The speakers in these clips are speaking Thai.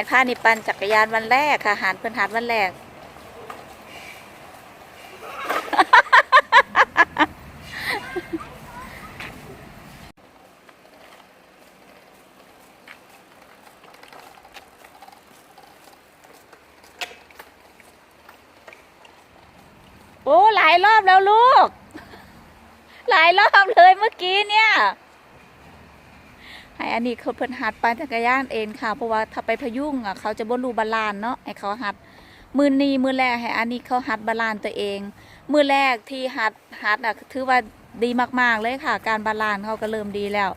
ไอ้ผ้านี่ปั่นจักรยานวันแรกค่ะหารเพื่อนหารวันแรก โอ้หลายรอบแล้วลูก หลายรอบเลยเมื่อกี้เนี่ย ให้อันนี้เขาเพิ่นหัดปั่นจักรยานเองค่ะเพราะว่าถ้าไปพยุงอะเขาจะบ่รู้บาลานเนาะให้เขาหัดมือนี้มือแรกให้อันนี้เขาหัดบาลานตัวเอง มือแรกที่หัดหัดอะถือว่าดีมากๆเลยค่ะ การบาลานเขาก็เริ่มดีแล้ว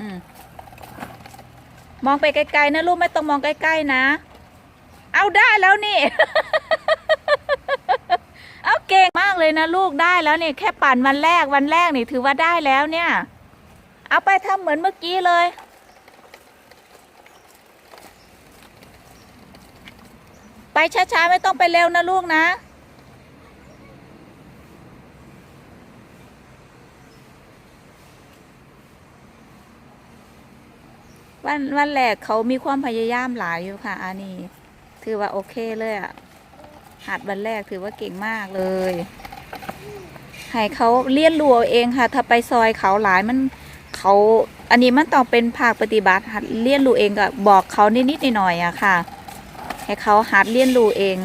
อืมมองไปไกลๆนะลูกไม่ต้องมองใกล้ๆนะ เอาได้แล้วนี่ เอาเก่งมากเลยนะลูกได้แล้วนี่แค่ปั่นวันแรกวันแรกนี่ถือว่าได้แล้วเนี่ย เอาไปทำเหมือนเมื่อกี้เลย ไปช้าๆ ไม่ต้องไปเร็วนะลูกนะวันวันแรกเขามีความพยายามหลายอยู่ค่ะ อันนี้ ถือว่าโอเคเลยอะหัดวันแรกถือว่าเก่งมากเลย ให้เขาเลี้ยนรู้เอาเองค่ะ ถ้าไปซอยเขาหลายมัน เขาอันนี้มันต้องเป็นภาคปฏิบัติหัดเลียนรู้เองก็บอกเขานิดๆหน่อยๆอะค่ะ ให้เขาหัดเลียนรู้เอง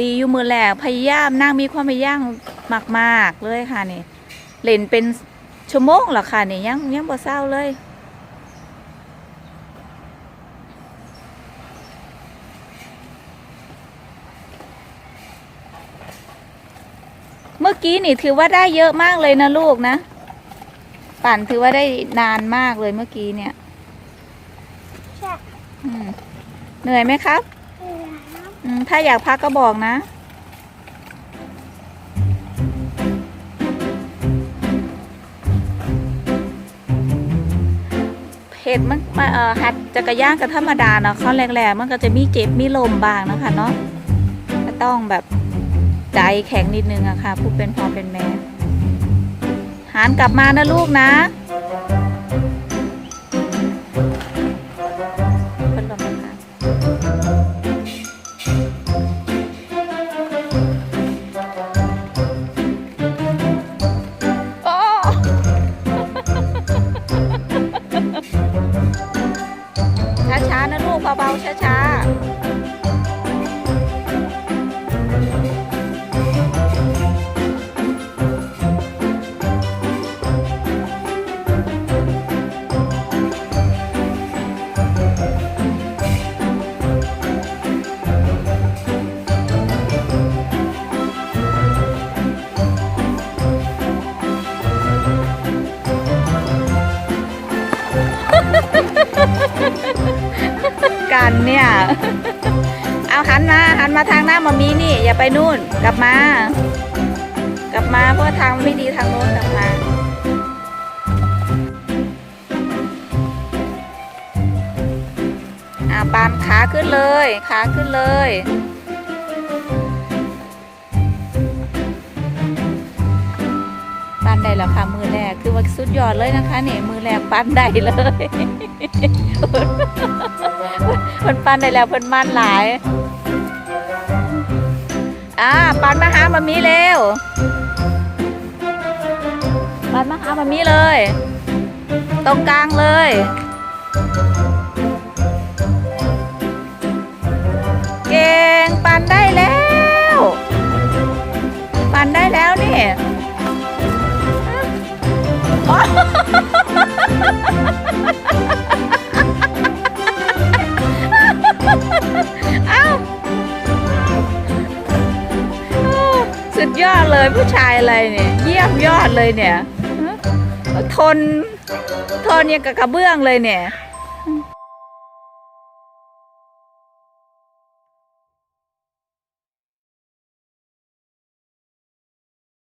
ดีอยู่มือแหลกพยายามนั่งมีความพยายามมาก ๆ เลยค่ะนี่เล่นเป็นชั่วโมงหรอค่ะนี่ยังยังบ่เศร้าเลย เมื่อกี้นี่ถือว่าได้เยอะมากเลยนะลูกนะ ปั่นถือว่าได้นานมากเลยเมื่อกี้เนี่ยใช่อืมเหนื่อยไหมครับอืมถ้าอยากพักก็บอกนะเหตุมันมาเอ่อหัดจักรยานกับธรรมดาเนาะข้อแรกๆมันก็จะมีเจ็บมีลมบางนะคะเนาะก็ต้องแบบ ใจแข็งนิดนึงอะค่ะ ผู้เป็นพ่อเป็นแม่หันกลับมานะลูกนะ กันเนี่ย เอาหันมาหันมาทางหน้ามามีนี่ อย่าไปนู่น กลับมา กลับมาเพราะทางไม่ดีทางโน้นกลับมาอ่าปานขาขึ้นเลยขาขึ้นเลยปั้นได้แล้วค่ะมือแรกคือว่าสุดยอดเลยนะคะนี่มือแรกปั้นได้เลย เพิ่นปั้นได้แล้วเพิ่นมันหลาย อ่าปันมาหามามีเร็วปันมาหามามีเลย ตรงกลางเลย ยอดเลยผู้ชายอะไรเนี่ย เยี่ยมยอดเลยเนี่ย ทน ทนยังกับกระเบื้องเลยเนี่ย